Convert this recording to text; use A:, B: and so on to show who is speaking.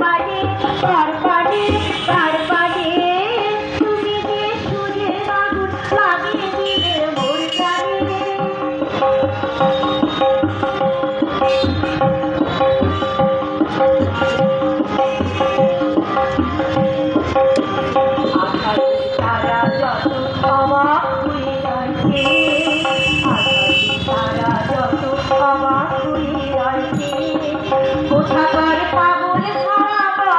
A: পারে তার পারে তার পারে তুমি যে মোর প্রাণে